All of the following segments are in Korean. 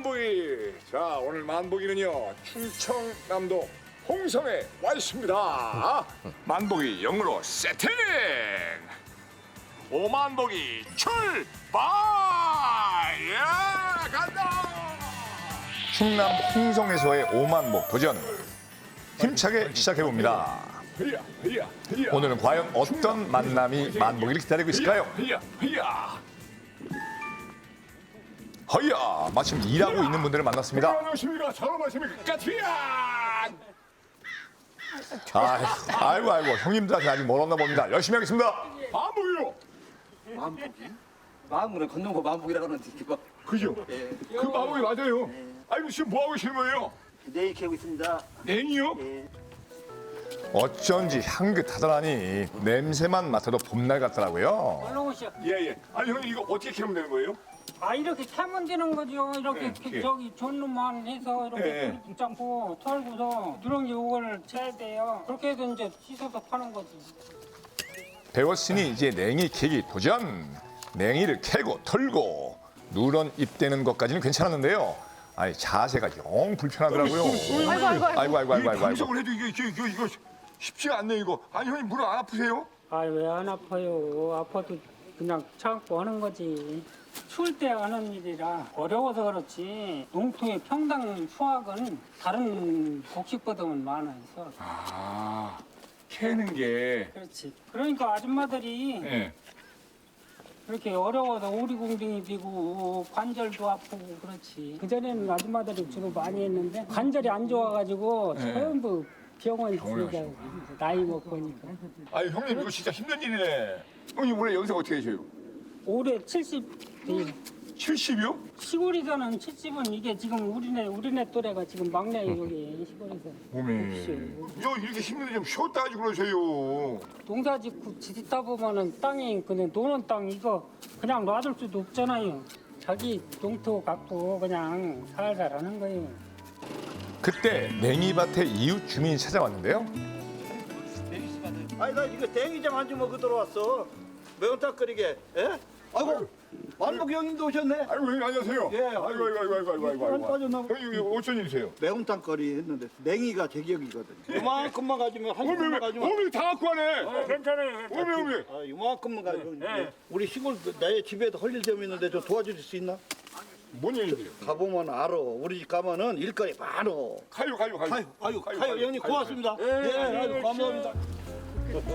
만보기. 자, 오늘 만보기는요. 충청남도 홍성에 와 있습니다. 만보기 영어로 세팅. 오만보기 출발. 야, 간다. 충남 홍성에서의 오만복 도전 힘차게 시작해 봅니다. 히야, 히야, 히야. 오늘은 과연 어떤 만남이 만복이를 기다리고 있을까요? 히야, 히야. 허야 마침 일하고 있는 분들을 만났습니다. 안녕하십니까. 말씀이 까티야. 아, 아이고 아이고 형님들한테 아직 멀었나 봅니다. 열심히 하겠습니다. 만보기요. 마음복이? 마음으로 걷는 거 마음복이라고 하는데 이거 그죠? 예. 그 만보기 맞아요. 아이고 지금 뭐 하고 계시는 거예요? 내일 캐고 있습니다. 냉이요? 예. 어쩐지 향긋하더라니 냄새만 맡아도 봄날 같더라고요. 올라오셔. 예, 예. 아니 형님 이거 어떻게 캐면 되는 거예요? 아 이렇게 캐면 되는 거죠. 이렇게 네, 캐- 예. 저기 존로만 해서 이렇게 예, 예. 붙잡고 털고서 누렁이 요걸 쳐야 돼요. 그렇게 해서 이제 씻어서 파는 거지. 배웠으니 이제 냉이 캐기 도전. 냉이를 캐고 털고 누런 입대는 것까지는 괜찮았는데요. 아니 자세가 영 불편하더라고요. 아이고, 아이고 아이고 아이고 아이고 이거 아이고. 방송을 해도 이게, 이게, 이거, 이거 쉽지가 않네 이거. 아니 형님 무릎 안 아프세요? 아 왜 안 아파요? 아파도 그냥 참고 하는 거지. 추울 때 하는 일이라 어려워서 그렇지 농토의 평당 수확은 다른 곡식보다는 많아서 아 캐는 게. 그렇지. 그러니까 아줌마들이 예. 이렇게 어려워서 오리공둥이 되고 관절도 아프고 그렇지. 그전에는 아줌마들이 주로 많이 했는데 관절이 안 좋아가지고 네. 전부 병원 병원에 쓰자 나이 먹으니까. 아니 형님 이거 진짜 힘든 일이네. 형님 올해 연세가 어떻게 되세요? 올해 70, 70이요? 시골에서는 70은 이게 지금 우리네 우리네 또래가 지금 막내예요 여기 시골에서. 몸이. 저 이렇게 힘든데 좀 쉬었다 하지 그러세요. 농사 짓고 짓다 보면은 땅이 그냥 노는 땅 이거 그냥 놔둘 수도 없잖아요. 자기 농토 갖고 그냥 살살 하는 거예요. 그때 냉이밭에 이웃 주민이 찾아왔는데요. 아니 나 이거 땡이장 한 주먹 들어왔어 매운탕 끓이게 예? 아이고 만복 형님도 오셨네 아이고 형님 안녕하세요. 예, 아이고 아이고 아이고 아이고 아이고 아이고. 안 빠졌나 봐. 형님 이거 어쩐 일이세요? 매운탕 거리 했는데 냉이가 제격이거든 요만큼만 가지면 한 어미 주먹만 어미 가지면 어미 다 갖고 가네. 괜찮아요. 어미 어미. 아, 요만큼만 가지고 우리 시골 내 집에도 할일좀 있는데 좀 도와줄 수 있나? 뭔 일인데요? 가보면 알아 우리 집 가면은 일거리 많어 가요 가요 가요. 아유 아유 가요, 아유 가요, 형님 가요, 고맙습니다 예, 아유 감사합니다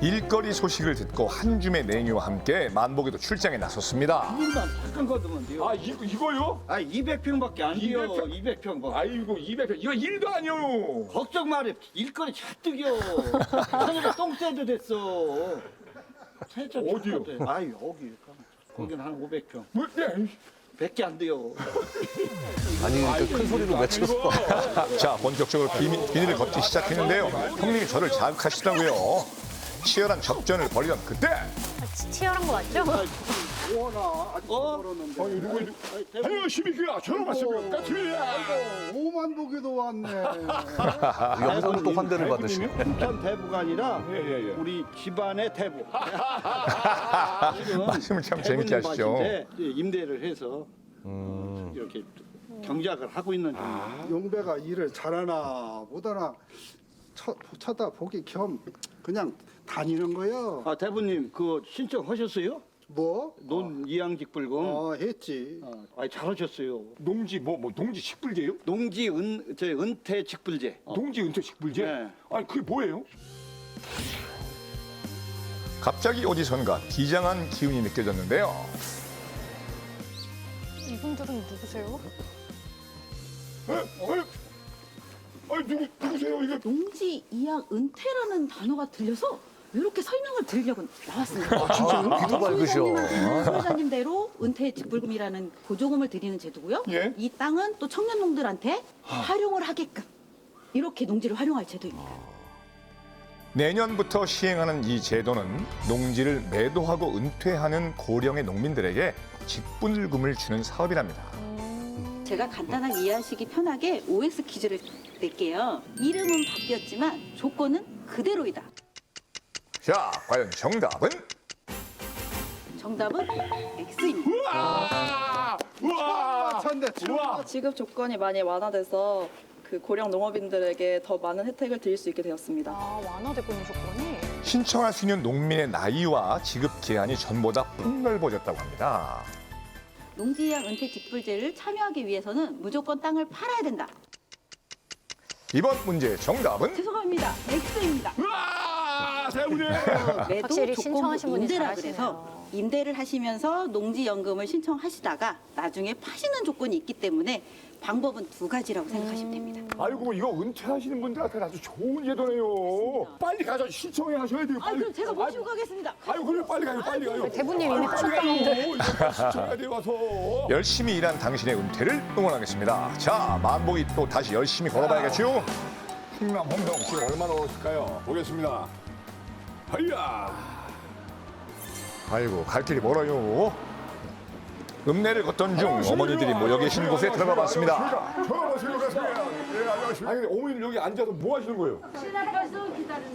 일거리 소식을 듣고 한 줌의 냉이와 함께 만복에도 출장에 나섰습니다. 일만 잠깐 거두면 돼요 아 이거 이거요? 아 200평밖에 안 돼요 200평? 200평 거 아이고 200평 이거 일도 아니요. 걱정 말해 일거리 잔뜩이요 하늘에 똥새도 됐어 어디요? 아 여기 거기는 한 500평 뭐? 네. 100개 안 돼요 아니 그큰 소리로 외쳐서 자, 본격적으로 비밀, 비닐을 걷기 시작했는데요. 형님이 저를 자극하시더라고요. 치열한 접전을 벌이던 그때 치열한 거 맞죠? 어? 아니 누구 안녕하십니까 저런 말씀이요. 까투리야. 오만 보기도 왔네 영상은 또 환대를 받으시네. 춘천 대부가 아니라 예예 예. 우리 집안의 대부 말씀을 참 재밌게 하시죠. 밭인데 임대를 해서 이렇게 경작을 하고 있는 중이에요 용배가 일을 잘하나 못하나 쳐, 쳐다보기 겸 그냥 다니는 거요. 아 대부님 그 신청하셨어요? 뭐? 논 이양직 불금 어 했지. 어, 아 잘하셨어요 농지 뭐 뭐 농지 식불제요? 농지 은, 저 은퇴 직불제 어. 농지 은퇴 식불제? 네. 아니 그게 뭐예요? 갑자기 어디선가 비장한 기운이 느껴졌는데요. 이분들은 누구세요? 에? 에? 아니 누구 누구세요 이게? 농지 이양 은퇴라는 단어가 들려서 이렇게 설명을 드리려고 나왔습니다. 아, 진짜요? 귀도 밝으셔. 소장님대로 은퇴 직불금이라는 보조금을 드리는 제도고요. 예. 이 땅은 또 청년농들한테 활용을 하게끔 이렇게 농지를 활용할 제도입니다. 내년부터 시행하는 이 제도는 농지를 매도하고 은퇴하는 고령의 농민들에게 직분금을 주는 사업이랍니다. 제가 간단하게 이해하시기 편하게 OX 퀴즈를 낼게요. 이름은 바뀌었지만 조건은 그대로이다. 자, 과연 정답은? 정답은 X입니다. 우와! 우와! 천대 우와! 지급 조건이 많이 완화돼서 그 고령 농업인들에게 더 많은 혜택을 드릴 수 있게 되었습니다. 아, 완화됐군요, 조건이. 신청할 수 있는 농민의 나이와 지급 기한이 전보다 폭 넓어졌다고 합니다. 농지이양 은퇴 직불제를 참여하기 위해서는 무조건 땅을 팔아야 된다. 이번 문제 정답은 죄송합니다. X입니다. 우와! 세훈이! 매도 확실히 조건부 신청하신 분이 임대라 잘하시네요. 그래서 임대를 하시면서 농지연금을 신청하시다가 나중에 파시는 조건이 있기 때문에 방법은 두 가지라고 생각하시면 됩니다. 아이고 이거 은퇴하시는 분들한테 아주 좋은 제도네요. 빨리 가서 신청해 하셔야 돼요. 아 빨리. 그럼 제가 모시고 가겠습니다. 아이고 그래 빨리 가요 빨리 가요. 대부님 이미 빨리 가요. 이거 신청해야 돼요 가서. 열심히 일한 당신의 은퇴를 응원하겠습니다. 자, 만복이 또 다시 열심히 걸어봐야겠죠? 충남 홍성 씨 얼마나 오실까요? 보겠습니다. 하야. 아이고, 갈 길이 멀어요. 읍내를 걷던 중 어머니들이 모여 계신 곳에 들어가 봤습니다. 예, 안녕하십니까. 아니 근데 어머님 여기 앉아서 뭐 하시는 거예요?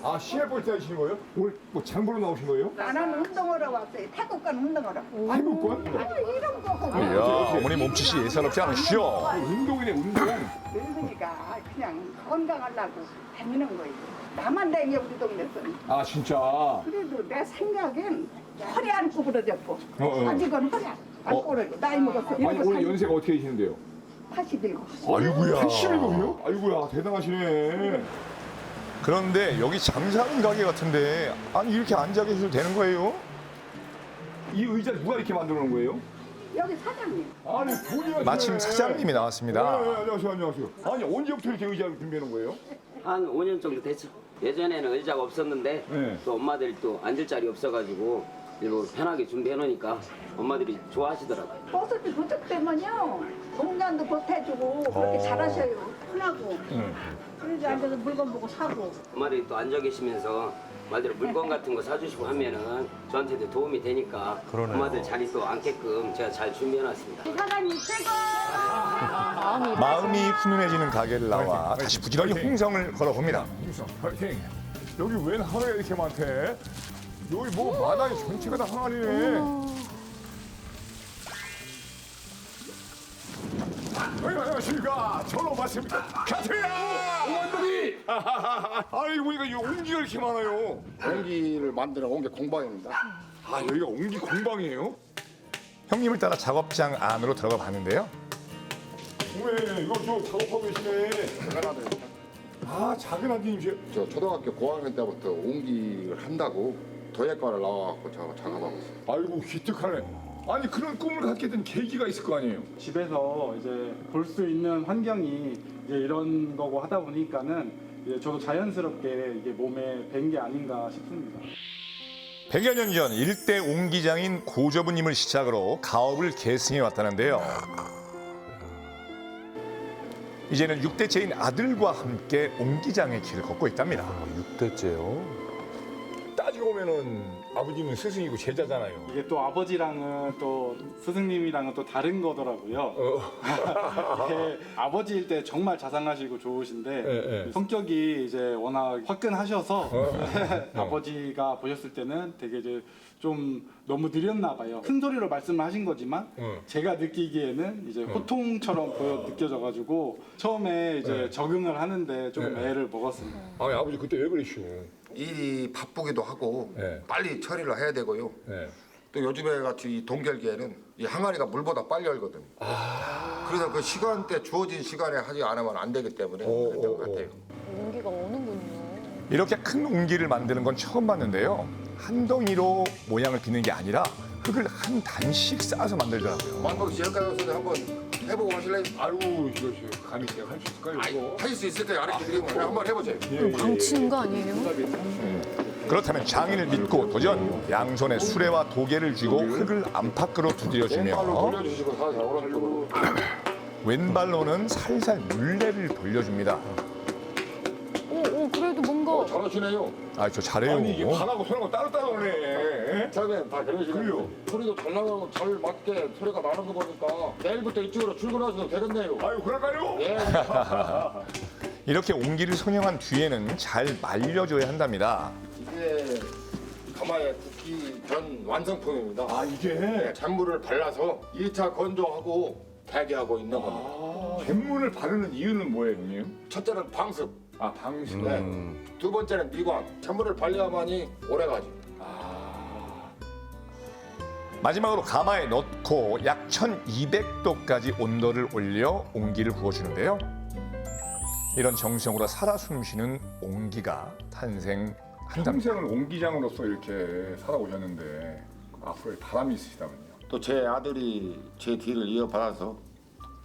아 시합 볼때 하시는 거예요? 오늘 뭐 장보러 나오신 거예요? 나는 운동하러 왔어요. 태국 간 운동하러. 태국권? 이런 거 이야, 어머니 몸짓이 예사롭지 않으시죠? 운동이네 운동. 늙으니까 그냥 건강하려고 다니는 거예요. 나만 다녀 우리 동네에서는. 아 진짜. 그래도 내 생각엔 허리 안 구부러졌고 어. 아직은 허리 안 어. 구부러져. 나이 먹었어. 아니 오늘 연세가 어떻게 되시는데요? 81. 아이고야. 80이거든요? 아이고야 대단하시네. 그런데 여기 장사하는 가게 같은데 아니 이렇게 앉아 계셔도 되는 거예요? 이 의자 누가 이렇게 만들어 놓은 거예요? 여기 사장님. 아니 본인이. 마침 사장님이 네, 나왔습니다. 네, 안녕하세요 안녕하세요. 아니 언제부터 이렇게 의자를 놓은 거예요? 한 5년 정도 됐죠. 예전에는 의자가 없었는데 네. 또 엄마들이 또 앉을 자리 없어가지고 일부러 편하게 준비해 놓으니까 엄마들이 좋아하시더라고요. 버스비 부족 때문요. 공간도 보태주고 그렇게 잘하셔요. 편하고. 그래서 앉아서 물건 보고 사고. 엄마들이 또 앉아 계시면서 말대로 물건 같은 거 사주시고 하면은 저한테도 도움이 되니까 그러네요. 엄마들 자리 또 앉게끔 제가 잘 준비해 놨습니다. 사장님 최고. 마음이 훈훈해지는 가게를 나와 다시 부지런히 홍성을 걸어봅니다. 홍성 파이팅. 여기 웬 하루가 이렇게 많대? 여기 뭐 마당이 전체가 다 항아리네. 맞습니다. 카트야! 원더비! 아니, 보니까 이 옹기가 이렇게 많아요. 공기를 만드는 옹기 공방입니다. 아, 여기가 옹기 공방이에요? 형님을 따라 작업장 안으로 들어가 봤는데요. 왜 이거 저 작업하고 계시네. 작은 아들, 아, 작은 아드님이세요? 저 초등학교 고학년 때부터 옹기를 한다고 도예과를 나와갖고 저 작업하고 있어요. 아이고, 기특하네. 아니, 그런 꿈을 갖게 된 계기가 있을 거 아니에요? 집에서 이제 볼 수 있는 환경이 이제 이런 거고 하다 보니까는 이제 저도 자연스럽게 이게 몸에 밴 게 아닌가 싶습니다. 100여 년 전 일대 옹기장인 고저부님을 시작으로 가업을 계승해 왔다는데요. 이제는 6대째인 아들과 함께 옹기장의 길을 걷고 있답니다. 6대째요. 따지고 보면은 아버님은 스승이고 제자잖아요. 이게 또 아버지랑은 또 스승님이랑은 또 다른 거더라고요. 이게 아버지일 때 정말 자상하시고 좋으신데 예, 예. 성격이 이제 워낙 화끈하셔서 아버지가 보셨을 때는 되게 이제 좀 너무 느렸나 봐요. 큰 소리로 말씀을 하신 거지만 어. 제가 느끼기에는 이제 호통처럼 보여 느껴져가지고 처음에 이제 네. 적응을 하는데 조금 네. 애를 먹었습니다. 아니 아버지 그때 왜 그러시오? 일이 바쁘기도 하고 네. 빨리 처리를 해야 되고요. 네. 또 요즘에 같이 이 동결기에는 이 항아리가 물보다 빨리 얼거든. 그래서 그 시간대 주어진 시간에 하지 않으면 안 되기 때문에 오, 그랬던 오, 것 같아요. 온기가 오는군요. 이렇게 큰 옹기를 만드는 건 처음 봤는데요. 한 덩이로 모양을 빚는 게 아니라 흙을 한 단씩 쌓아서 만들더라고요. 만복 와서 한번 해보고 하실래요? 아이고 이거 저 감히 제가 할 수 있을까요? 이거? 하실 수 있을 때 가르쳐 드리면 그냥 한번 해보세요. 방치는 거 아니에요? 그렇다면 장인을 믿고 도전! 양손에 수레와 도개를 쥐고 흙을 안팎으로 왼발로 두드려주며 돌려주시고 오른쪽으로. 왼발로는 살살 물레를 돌려줍니다. 그래도 뭔가 잘하시네요. 아, 저 잘해요. 아니 이게 반하고 손하고 따로따로 오네. 처음엔 다 그러시네요. 그래요? 소리도 잘 나가고 잘 맞게 소리가 나는 거 보니까 내일부터 이쪽으로 출근하셔도 되겠네요. 아유 그럴까요? 예. 이렇게 옹기를 손형한 뒤에는 잘 말려줘야 한답니다. 이게 가마에 붓기 전 완성품입니다. 아 이게 네, 잔물을 발라서 2차 건조하고 대기하고 있는 겁니다. 아, 갯문을 바르는 이유는 뭐예요, 형님? 첫째는 방습, 아 방수. 네. 두 번째는 미관. 잔물을 발려야만이 오래가지. 마지막으로 가마에 넣고 약 1200도까지 온도를 올려 옹기를 부어주는데요. 이런 정성으로 살아 숨쉬는 옹기가 탄생한답니다. 평생을 옹기장으로서 이렇게 살아오셨는데 앞으로의 바람이 있으시다면요. 또 제 아들이 제 뒤를 이어받아서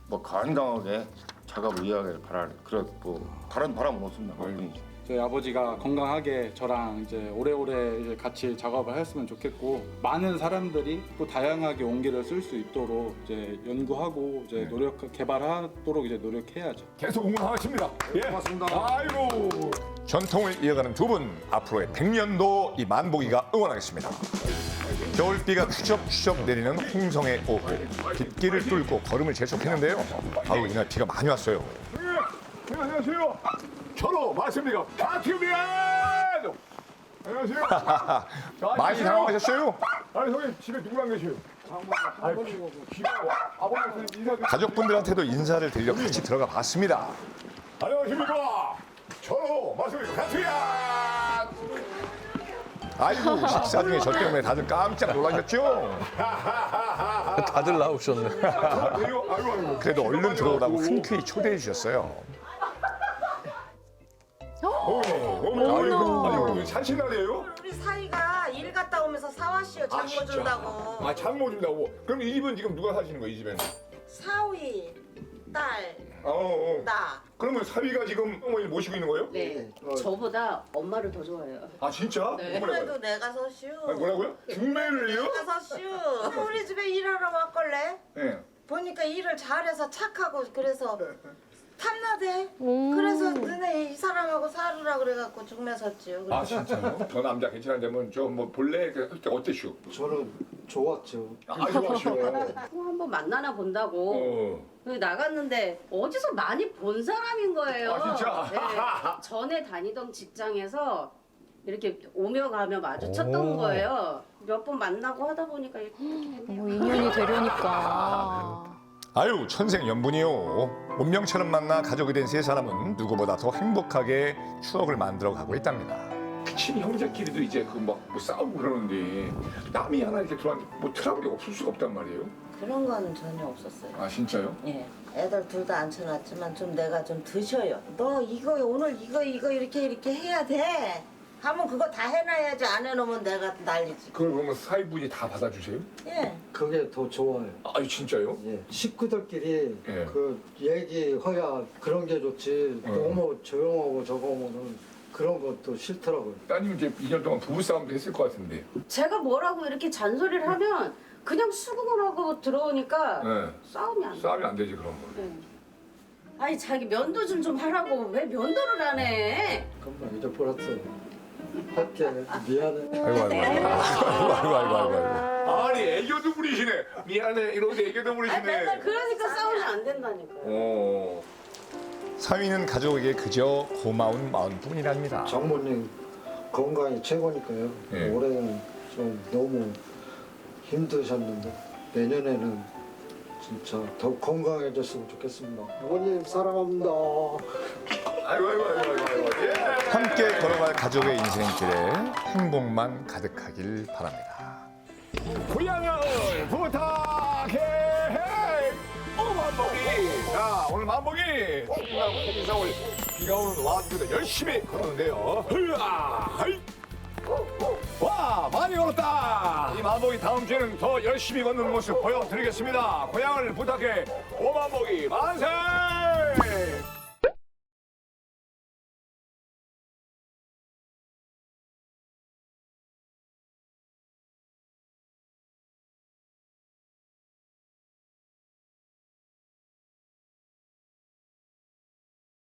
뭐 건강하게 작업을 이어가길 바라는 그런 뭐 다른 바람은 없습니다. 그뿐이죠. 저희 아버지가 건강하게 저랑 이제 오래오래 이제 같이 작업을 했으면 좋겠고 많은 사람들이 또 다양하게 온기를 쓸 수 있도록 이제 연구하고 이제 노력 개발하도록 이제 노력해야죠. 계속 응원하겠습니다. 예, 고맙습니다. 아이고. 전통을 이어가는 두 분 앞으로의 100년도 이 만보기가 응원하겠습니다. 겨울비가 추적추적 내리는 홍성의 오후 빗길을 뚫고 걸음을 재촉했는데요. 아우 이날 비가 많이 왔어요. 예, 안녕하세요. 저로 맞습니까? 파티입니다. 안녕하세요. 자, 많이 계세요? 당황하셨어요? 아니 형님 집에 계세요? 아버님 아버님 인사 좀. 가족분들한테도 인사를 드리려 같이 들어가 봤습니다. 안녕하십니까? 저로 맞습니까? 파티야. 아이고 식사 중에 저 때문에 다들 깜짝 놀라셨죠? 다들 나오셨네. 아이고 아이고 아이고. 그래도 얼른 들어오라고 흔쾌히 초대해 주셨어요. 어머 아이고 아이고 산신날이에요? 우리 사이가 일 갔다 오면서 사와시오 장 진짜? 준다고. 아, 잠못 준다고. 그럼 이 집은 지금 누가 사시는 거예요, 이 집에는? 사위, 딸, 어, 어. 나. 그러면 사위가 지금 어머니를 모시고 있는 거예요? 네. 저보다 엄마를 더 좋아해요. 아, 진짜? 네. 그래도 내가. 아니, 뭐라고요? 중매를요? 내가 서시오. 우리 집에 일하러 왔걸래. 네. 보니까 일을 잘해서 착하고 그래서 탐나대. 음. 그래서 너네 이 사람하고 살으라 그래갖고 중매 섰지요. 아, 진짜요? 저 남자 괜찮은데면 저 뭐 본래 그때 어땠슈? 저는 좋았죠. 아, 좋아쇼. 한번 만나나 본다고 어. 그 나갔는데 어디서 많이 본 사람인 거예요. 아, 진짜? 네. 전에 다니던 직장에서 이렇게 오며 가며 마주쳤던 오. 거예요. 몇 번 만나고 하다 보니까 이렇게 뭐 인연이 되려니까. 아유 천생 연분이요. 운명처럼 만나 가족이 된 세 사람은 누구보다 더 행복하게 추억을 만들어 가고 있답니다. 친히 형제끼리도 이제 그 막 뭐 싸우고 그러는데 남이 하나 이렇게 들어왔는데 뭐 트러블이 없을 수가 없단 말이에요. 그런 거는 전혀 없었어요. 아, 진짜요? 예. 애들 둘 다 앉혀놨지만 좀 내가 좀 드셔요. 너 이거 오늘 이거 이거 이렇게 이렇게 해야 돼. 하면 그거 다 해놔야지 안 해놓으면 내가 난리지. 그걸 그러면 사위분이 다 받아주세요? 예. 그게 더 좋아요. 아, 진짜요? 예. 식구들끼리 예. 그 얘기해야 그런 게 좋지. 어. 너무 조용하고 저거면은 그런 것도 싫더라고요. 따님 이제 2년 동안 부부싸움도 했을 것 같은데. 제가 뭐라고 이렇게 잔소리를 하면 그냥 수긍을 하고 들어오니까 네. 싸움이 안 돼. 싸움이 안 되지, 그런 거. 네. 아니 자기 면도 좀 좀 하라고 왜 면도를 안 해? 금방 잊어버렸어. 할게 미안해. 아이고 아이고 아이고 아이고 아이고 아이고. 아이고. 아니 애교도 부리시네. 미안해 이러는데 애교도 아 부리시네. 맨날 그러니까 싸우면 안 된다니까요. 어. 사위는 가족에게 그저 고마운 마음뿐이랍니다. 장모님 건강이 최고니까요. 예. 올해는 좀 너무 힘드셨는데 내년에는 진짜 더 건강해졌으면 좋겠습니다. 어머님 사랑합니다. 아이고 아이고 아이고 아이고. 아이고. 예. 함께 걸어갈 가족의 인생길에 행복만 가득하길 바랍니다. 고향을 부탁 만보기. 충남 홍성을 비가 오는 와중에도 열심히 걸었는데요. 흐아. 와 많이 걸었다. 이 만보기 다음 주에는 더 열심히 걷는 모습 보여드리겠습니다. 고향을 부탁해. 오만보기 만세.